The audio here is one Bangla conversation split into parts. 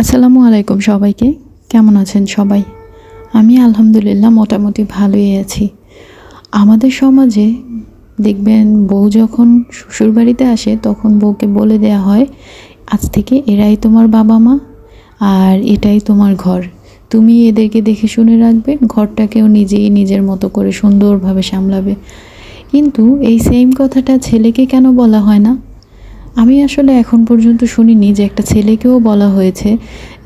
আসসালামু আলাইকুম সবাইকে। কেমন আছেন সবাই? আমি আলহামদুলিল্লাহ মোটামুটি ভালোই আছি। আমাদের সমাজে দেখবেন বউ যখন শ্বশুরবাড়িতে আসে, তখন বউকে বলে দেয়া হয়, আজ থেকে এরাই তোমার বাবা মা আর এটাই তোমার ঘর। তুমি এদেরকে দেখে শুনে রাখবে, ঘরটাকেও নিজেই নিজের মতো করে সুন্দরভাবে সামলাবে। কিন্তু এই সেম কথাটা ছেলেকে কেন বলা হয় না? আমি আসলে এখন পর্যন্ত শুনিনি যে একটা ছেলেকেও বলা হয়েছে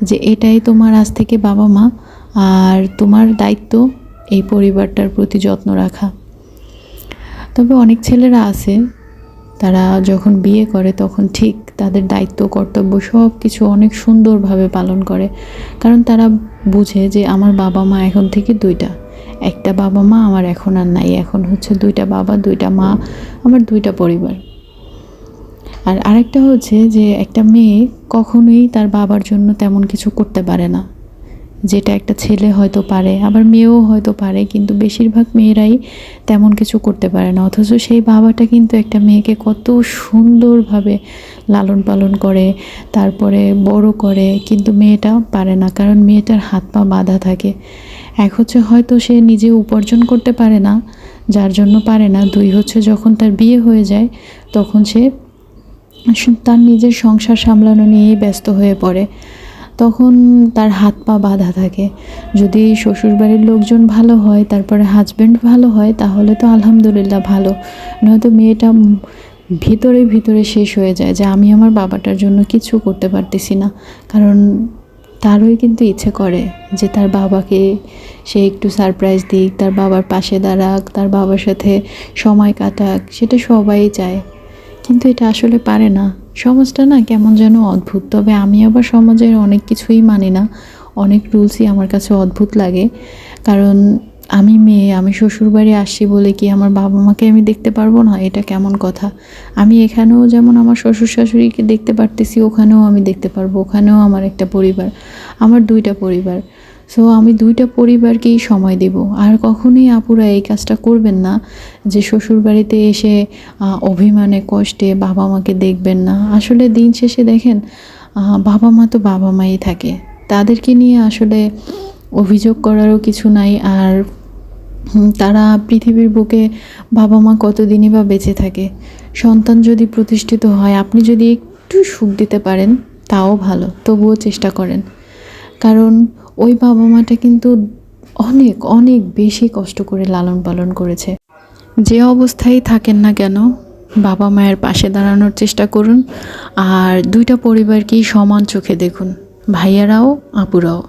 যে এটাই তোমার আজ থেকে বাবা মা আর তোমার দায়িত্ব এই পরিবারটার প্রতি যত্ন রাখা। তবে অনেক ছেলেরা আছে, তারা যখন বিয়ে করে তখন ঠিক তাদের দায়িত্ব, কর্তব্য সব কিছু অনেক সুন্দরভাবে পালন করে। কারণ তারা বুঝে যে আমার বাবা মা এখন থেকে দুইটা। একটা বাবা মা আমার এখন আর নাই, এখন হচ্ছে দুইটা বাবা, দুইটা মা, আমার দুইটা পরিবার। আর আরেকটা হচ্ছে যে একটা মেয়ে কখনোই তার বাবার জন্য তেমন কিছু করতে পারে না। যেটা একটা ছেলে হয়তো পারে, আবার মেয়েও হয়তো পারে, কিন্তু বেশিরভাগ মেয়েরাই তেমন কিছু করতে পারে না। অথচ সেই বাবাটা কিন্তু একটা মেয়েকে কত সুন্দরভাবে লালন পালন করে, তারপরে বড় করে, কিন্তু মেয়েটা পারে না, কারণ মেয়েটার হাত পা বাঁধা থাকে। এক হচ্ছে হয়তো সে নিজে উপার্জন করতে পারে না, যার জন্য পারে না। দুই হচ্ছে যখন তার বিয়ে হয়ে যায়, তখন সে তার নিজের সংসার সামলানো নিয়েই ব্যস্ত হয়ে পড়ে। তখন তার হাত পা বাঁধা থাকে। যদি শ্বশুরবাড়ির লোকজন ভালো হয়, তারপরে হাজব্যান্ড ভালো হয়, তাহলে তো আলহামদুলিল্লাহ ভালো। নয়তো মেয়েটা ভিতরে ভিতরে শেষ হয়ে যায় যে আমি আমার বাবাটার জন্য কিছু করতে পারতেছি না। কারণ তারই কিন্তু ইচ্ছে করে যে তার বাবাকে সে একটু সারপ্রাইজ দিক, তার বাবার পাশে দাঁড়াক, তার বাবার সাথে সময় কাটাক, সেটা সবাই চায়। কিন্তু এটা আসলে পারে না। সমাজটা না কেমন যেন অদ্ভুত। তবে আমি আবার সমাজের অনেক কিছুই মানি না। অনেক রুলসই আমার কাছে অদ্ভুত লাগে। কারণ আমি মেয়ে, আমি শ্বশুরবাড়ি আসছি বলে কি আমার বাবা মাকে আমি দেখতে পারব না? এটা কেমন কথা? আমি এখানেও যেমন আমার শ্বশুর শাশুড়িকে দেখতে পারতেছি, ওখানেও আমি দেখতে পারব। ওখানেও আমার একটা পরিবার, আমার দুইটা পরিবার। সো আমি দুইটা পরিবারকেই সময় দেব। আর কখনোই আপুরা এই কাজটা করবেন না যে শ্বশুর বাড়িতে এসে অভিমানে, কষ্টে বাবা মাকে দেখবেন না। আসলে দিন শেষে দেখেন বাবা মা তো বাবা মাই থাকে। তাদেরকে নিয়ে আসলে অভিযোগ করারও কিছু নাই। আর তারা পৃথিবীর বুকে বাবা মা কতদিনই বা বেঁচে থাকে। সন্তান যদি প্রতিষ্ঠিত হয়, আপনি যদি একটু সুখ দিতে পারেন, তাও ভালো। তবুও চেষ্টা করেন। কারণ ওই বাবা মাটা কিন্তু অনেক অনেক বেশি কষ্ট করে লালন পালন করেছে। যে অবস্থায় থাকেন না কেন, বাবা মায়ের পাশে দাঁড়ানোর চেষ্টা করুন। আর দুইটা পরিবারকেই সমান চোখে দেখুন, ভাইয়ারাও, আপুরাও।